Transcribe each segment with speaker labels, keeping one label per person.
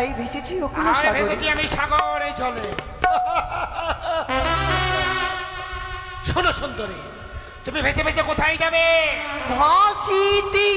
Speaker 1: তাই ভেসেছি অকুল
Speaker 2: আর
Speaker 1: সাগরে।
Speaker 2: আমি সাগরে জলে শোনো সুন্দরী তুমি ভেসে ভেসে কোথায় যাবে?
Speaker 1: ভাসিতে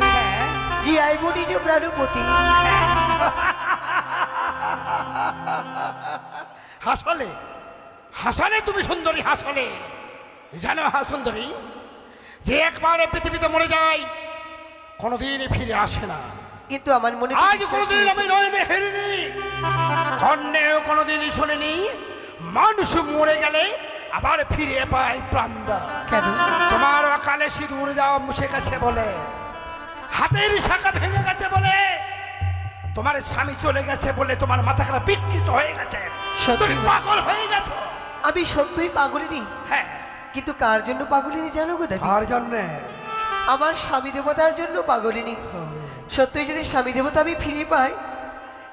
Speaker 2: হ্যাঁ
Speaker 1: জি আইবনি যে প্রাণপতি।
Speaker 2: হাসলে? হাসলে তুমি সুন্দরী হাসলে। জানো হা সুন্দরী যে একবার পৃথিবীতে মরে যায় কোনোদিন ফিরে আসে না।
Speaker 1: কিন্তু আমার মনে
Speaker 2: আজ কোনোদিন। আমি নয়নে হেরিনি। কর্ণেও কোনোদিনই শুনিনি। মানুষ মরে গেলে আবার ফিরে পায় প্রাণদা
Speaker 1: কেন?
Speaker 2: তোমার অকালে সিঁদুর যাওয়া মুছে গেছে বলে। হাতের শাখা ভেঙে গেছে বলে। তোমার স্বামী চলে গেছে বলে তোমার মাথা খারাপ বিকৃত হয়ে গেছে। তুমি পাগল হয়ে গেছো।
Speaker 1: আমি সত্যই পাগলিনী।
Speaker 2: হ্যাঁ।
Speaker 1: কিন্তু কার জন্য পাগলিনী জানো গো দেবী?
Speaker 2: আর জন্যে?
Speaker 1: আমার স্বামী দেবতার জন্য পাগলিনী। সত্যই যদি স্বামী দেবতা আমি ফিরে পাই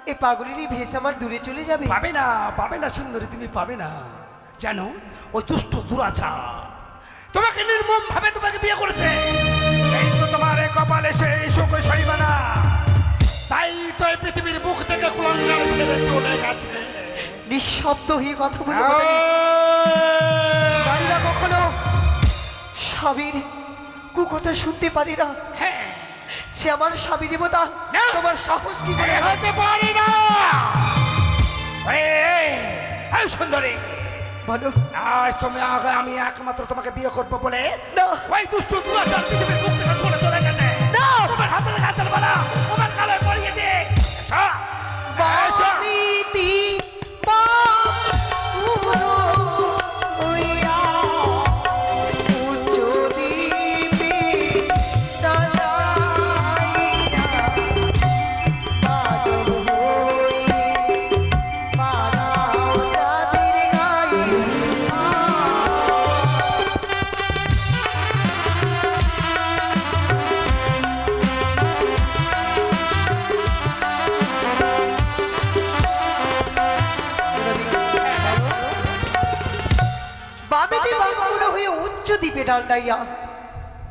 Speaker 1: এই পাগলিনী ভেস আমার দূরে চলে যাবে।
Speaker 2: পাবে না পাবে না সুন্দরী তুমি পাবে না। জানো ওই দুষ্ট দুরাচা তোমাকে নির্মম ভাবে তোমাকে বিয়ে করেছে। এই তো তোমার কপালে সেই সুখ সইবে না তাই তো এই পৃথিবীর বুক থেকে কুলঙ্গার ছেড়ে চলে গেছে।
Speaker 1: নিঃশব্দ হয়ে কথা বলে পারি না। কখনো স্বামীর কুকথা শুনতে পারি না।
Speaker 2: হ্যাঁ।
Speaker 1: সে আমার স্বামী দেবতা। তোমার সাহস কি করে?
Speaker 2: হতে পারি না। সুন্দরী।
Speaker 1: বলো
Speaker 2: আজ তুমি আগে আমি একমাত্র তোমাকে বিয়ে করব বলে। ওই দুষ্ট দুরাচার পৃথিবীর থেকে চলে চলে গেছে
Speaker 1: না।
Speaker 2: তোমার হাতের হাতের বেলা তোমার কালে পড়িয়ে দে এসো।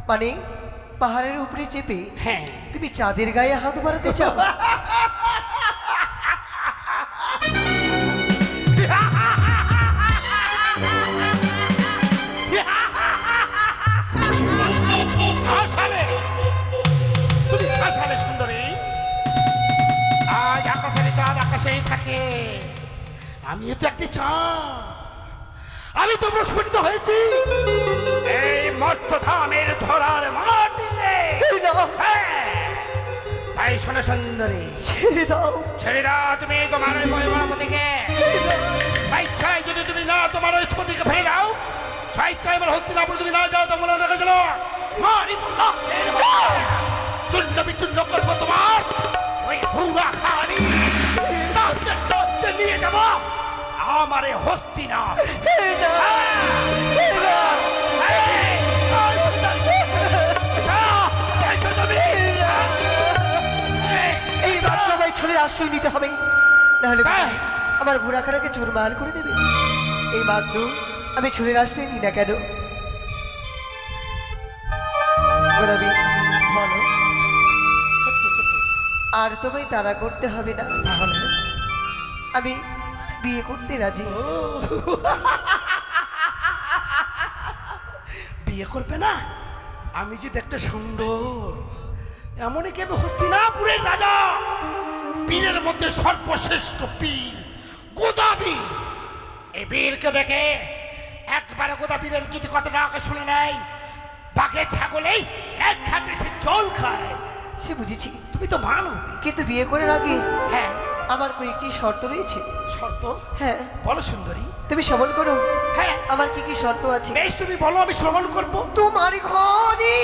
Speaker 1: মানে পাহাড়ের উপরে চেপে
Speaker 2: হ্যাঁ।
Speaker 1: তুমি চাঁদের গায়ে হাত বাড়াতে চাও?
Speaker 2: আকাশেই থাকে। আমিও তো একটি চাঁদ। আমি তো প্রস্ফুটিত হয়েছি। এই মর্তধামের ধরার মাটিতে। হ্যাঁ। তাই শোনো সুন্দরী।
Speaker 1: ছেড়ে দাও।
Speaker 2: ছেড়ে দাও তুমি তোমার ওই মধ্যে স্বেচ্ছায় যদি তুমি না তোমার ওই স্মৃতিকে ফেলে দাও স্বেচ্ছায় এবার হস্তিনাপুর তুমি না যাও তো মনে রেখে গেল মারি চূর্ণ বিচূর্ণ করব তোমার। ওই হুড়া খানি নিয়ে যাব। আমার হস্তি না।
Speaker 1: আশ্রয় নিতে হবে। নাহলে। আমার ভুরাখানাকে চুরমার করে দেবে। এই মাত্র আমি ছেলের আশ্রয় নিই না কেন বলো। আর তোমায় তারা করতে হবে না।
Speaker 2: তাহলে?
Speaker 1: আমি বিয়ে করতে রাজি।
Speaker 2: বিয়ে করবে না? আমি যে দেখতে সুন্দর এমনই কেবে হস্তিনাপুরের রাজা? পীরের মধ্যে সর্বশ্রেষ্ঠ পীর গোদাবি। এই বীরকে দেখে একবারে গোদাবীরের যদি কথাটা আগে শুনে নেয় বাঘে ছাগলেই এক খাতে সে জল খায়।
Speaker 1: সে বুঝেছি
Speaker 2: তুমি তো মানো
Speaker 1: কিন্তু বিয়ে করার আগে
Speaker 2: হ্যাঁ।
Speaker 1: আমার কয়েকটি শর্ত রয়েছে।
Speaker 2: শর্ত?
Speaker 1: হ্যাঁ।
Speaker 2: বলো সুন্দরী।
Speaker 1: তুমি শ্রবণ করো।
Speaker 2: হ্যাঁ।
Speaker 1: আমার কি কি শর্ত আছে?
Speaker 2: বেশ তুমি বলো আমি শ্রবণ করব।
Speaker 1: তোমার ঘরে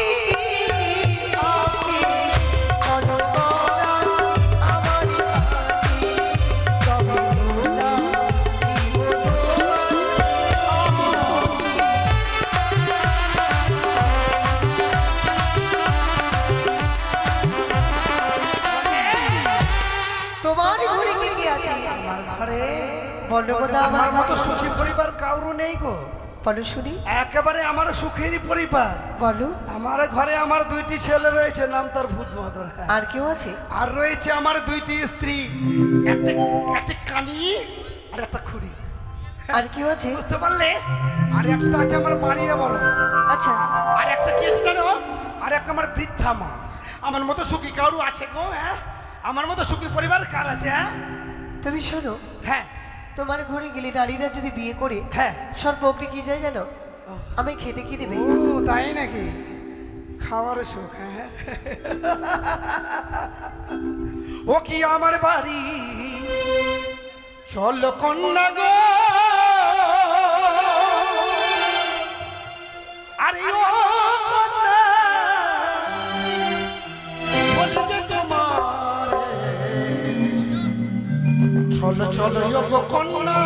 Speaker 1: বলো আমার
Speaker 2: মতো সুখী পরিবার কারও নেই গো।
Speaker 1: বলো শুনি।
Speaker 2: একেবারে আমার সুখেরই পরিবার।
Speaker 1: বলো।
Speaker 2: আমার ঘরে আমার দুইটি ছেলে রয়েছে নাম তার ভূত মদর
Speaker 1: আর কেউ আছে?
Speaker 2: আর রয়েছে আমার দুইটি স্ত্রী। একটা একটা কানি আর একটা খুঁড়ি।
Speaker 1: আর কেউ আছে?
Speaker 2: বুঝতে পারলে? আর একটা আছে আমার বাড়িয়ে বলো।
Speaker 1: আচ্ছা।
Speaker 2: আর একটা কি আছে জানো? আর একটা আমার বৃদ্ধা মা। আমার মতো সুখী কারু আছে গো হ্যাঁ? আমার মতো সুখী পরিবার কার আছে হ্যাঁ?
Speaker 1: তুমি শোনো।
Speaker 2: হ্যাঁ।
Speaker 1: তোমার ঘরে গেলে নারীরা যদি বিয়ে করে
Speaker 2: হ্যাঁ।
Speaker 1: সর্বগ্রে কি যায় জানো? আমি খেতে কি দেবে?
Speaker 2: ও তাই নাকি? খাওয়ার সুখ হ্যাঁ। ও কি আমার বাড়ি? চল কন্যা গো। চলো চলো যোগ কন্যা।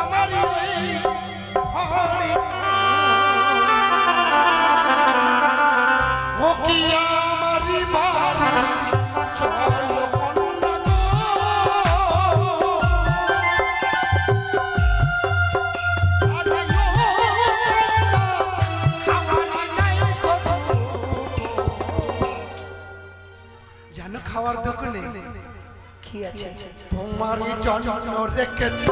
Speaker 2: আমার ও কি আমারি বাড়ি? চলো তোমার জন্য রেখেছি।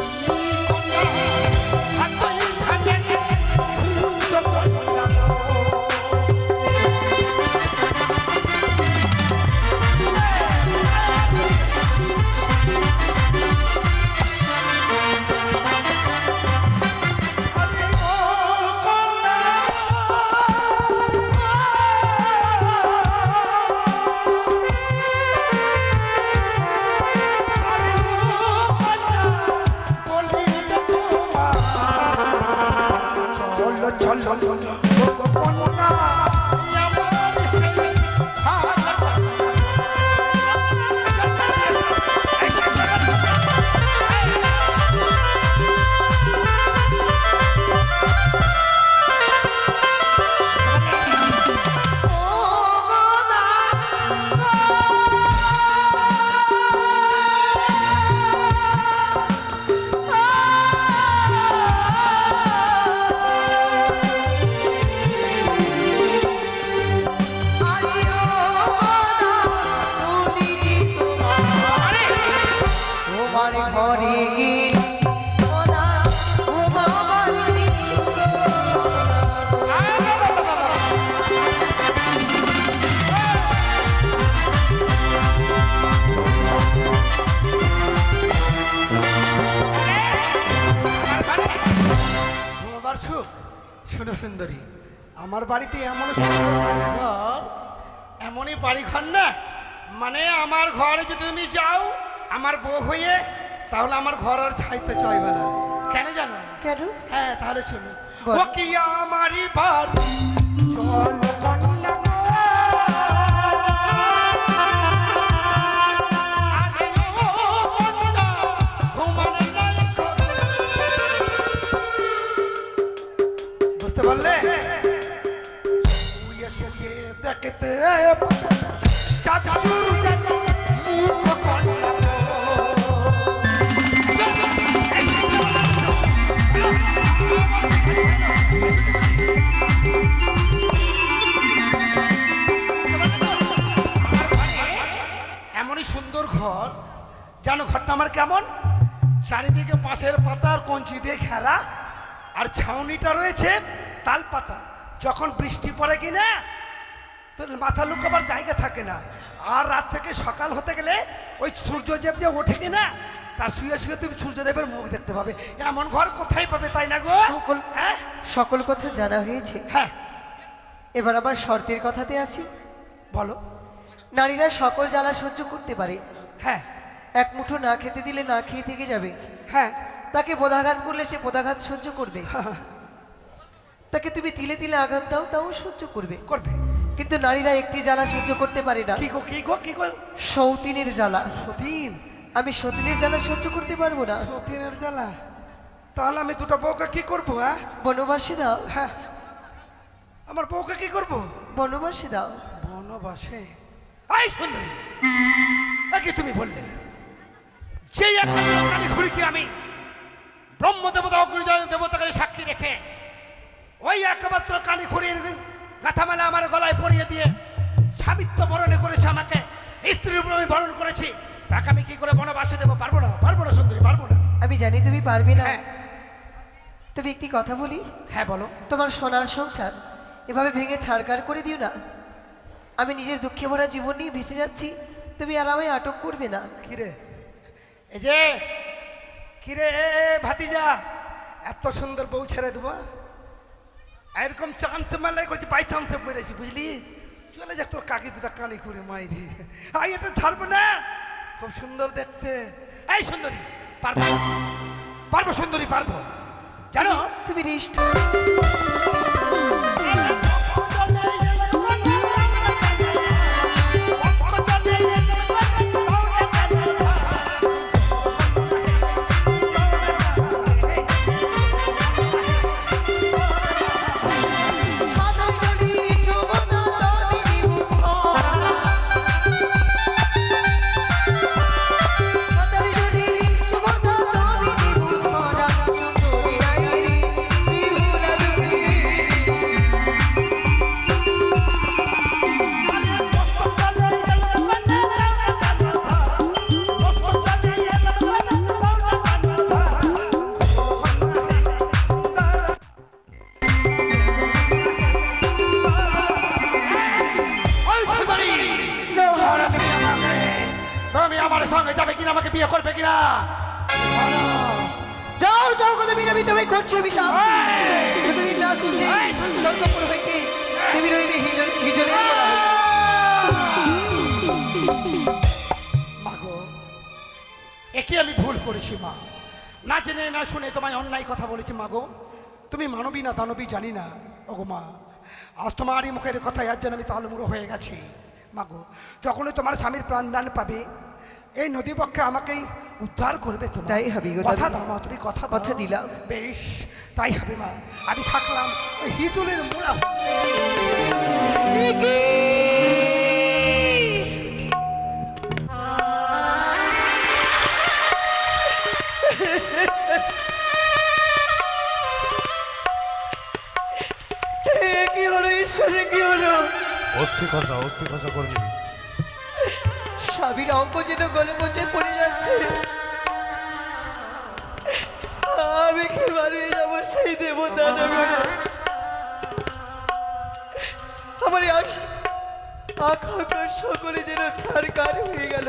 Speaker 2: সুন্দরী। আমার বাড়িতে এমন ঘর এমনই বাড়ি ঘর না। মানে আমার ঘরে যদি তুমি যাও আমার বউ হয়ে তাহলে আমার ঘর আর ছাইতে চাইবে না। কেন জানো?
Speaker 1: কেন?
Speaker 2: হ্যাঁ তাহলে শুনো। ও কি আমারই বাড়ি? চল। এমনই সুন্দর ঘর। জানো ঘরটা আমার কেমন? চারিদিকে পাশের পাতা আর কঞ্চি দিয়ে ঘেরা। আর ছাউনিটা রয়েছে তাল পাতা যখন বৃষ্টি পড়ে কি না তোর মাথা লুকাবার জায়গা থাকে না। আর রাত থেকে সকাল হতে গেলে ওই সূর্যদেব যে ওঠে কি না তার শুয়ে শুয়ে তুমি সূর্যদেবের মুখ দেখতে পাবে। এমন ঘর কোথায় পাবে তাই না গো?
Speaker 1: সকল-
Speaker 2: হ্যাঁ?
Speaker 1: সকল কথা জানা হয়েছে।
Speaker 2: হ্যাঁ।
Speaker 1: এবার আবার শর্তের কথাতে আসি।
Speaker 2: বলো।
Speaker 1: নারীরা সকল জ্বালা সহ্য করতে পারে।
Speaker 2: হ্যাঁ।
Speaker 1: এক মুঠো না খেতে দিলে না খেয়ে থেকে যাবে।
Speaker 2: হ্যাঁ।
Speaker 1: তাকে পদাঘাত করলে সে পদাঘাত সহ্য করবে। তাকে তুমি তিলে তিলে আঘাত দাও তাও সহ্য করবে।
Speaker 2: করবে।
Speaker 1: কিন্তু নারীরা একটি জ্বালা সহ্য করতে পারে না।
Speaker 2: কি গো কি গো কি গো?
Speaker 1: সৌতিনের জ্বালা।
Speaker 2: সতীন?
Speaker 1: আমি সতীনের জ্বালা সহ্য করতে পারব না।
Speaker 2: সতীনের জ্বালা? তাহলে আমি দুটো বউকে কি করব হ্যাঁ?
Speaker 1: বনবাসে দাও।
Speaker 2: হ্যাঁ। আমার বউকে কি করব?
Speaker 1: বনবাসী দাও।
Speaker 2: বনবাসে? আই সুন্দরী! কি তুমি বললে? সেই একটা ঘুড়িকে আমি ব্রহ্ম দেবতা অগ্নিজয় দেবতাকে সাক্ষী রেখে ওই একমাত্র কালী ঘুড়ির গাথামালা আমার গলায় পরিয়ে দিয়ে স্বামিত্ব বরণে করেছে আমাকে। স্ত্রীর রূপে আমি বরণ করেছি। তাকে আমি কি করে বনবাসে দেবো? পারব না পারব না সুন্দরী পারব না।
Speaker 1: আমি জানি তুমি পারবে না।
Speaker 2: হ্যাঁ।
Speaker 1: তবে একটি কথা বলি?
Speaker 2: হ্যাঁ বলো।
Speaker 1: তোমার সোনার সংসার এভাবে ভেঙে ছাড়কার করে দিও না। আমি নিজের দুঃখে ভরা জীবন নিয়ে ভেসে যাচ্ছি। তুমি আর আমায় আটক করবে না।
Speaker 2: কিরে? এই যে কিরে ভাতিজা? এত সুন্দর বউ ছেড়ে দেবো এরকম চান্স মেলায় করেছি, বাই চান্সে পড়েছি বুঝলি? চলে যাক তোর কাকি দুটা কালি করে মাইরি। আই, এটা ছাড়বো না। খুব সুন্দর দেখতে। এই সুন্দরী, পারব পারব সুন্দরী, পারব। জানো?
Speaker 1: তুমি নিষ্ঠ।
Speaker 2: সঙ্গে যাবে কিনা আমাকে বিয়ে করবে কিনা?
Speaker 1: যাও যাও কথা বিনামি তুমি করছ
Speaker 2: এই!
Speaker 1: তুমি না শুনছি
Speaker 2: এই,
Speaker 1: হইতে তুমি রইবে হিজল হিজলের
Speaker 2: মাগো একে আমি ভুল করেছি মা। না জেনে না শুনে তোমায় অন্যায় কথা বলেছি মাগো। তুমি মানবী না দানবী জানি না। ওগো মা আজ তোমারই মুখের কথায় আজ যেন আমি তালমুড়ো হয়ে গেছি। মাগো যখনই তোমার স্বামীর প্রাণদান পাবে এই নদী পক্ষে আমাকেই উদ্ধার করবে তোমার
Speaker 1: তাই হবে
Speaker 2: কথা। দাও মা তুমি কথা।
Speaker 1: কথা দিলাম।
Speaker 2: বেশ তাই হবে মা আমি থাকলাম হিতুলের মোড়া
Speaker 1: কি হলো ঈশ্বরে কি হলো
Speaker 3: অস্থি কথা অস্থি কথা করবি
Speaker 1: স্বামীর অঙ্ক যেন গলে পচে পড়ে যাচ্ছে আমি কি বাড়িয়ে যাব সেই দেবতা। আমার আকাঙ্ক্ষা সকলে যেন ছাড়কার হয়ে গেল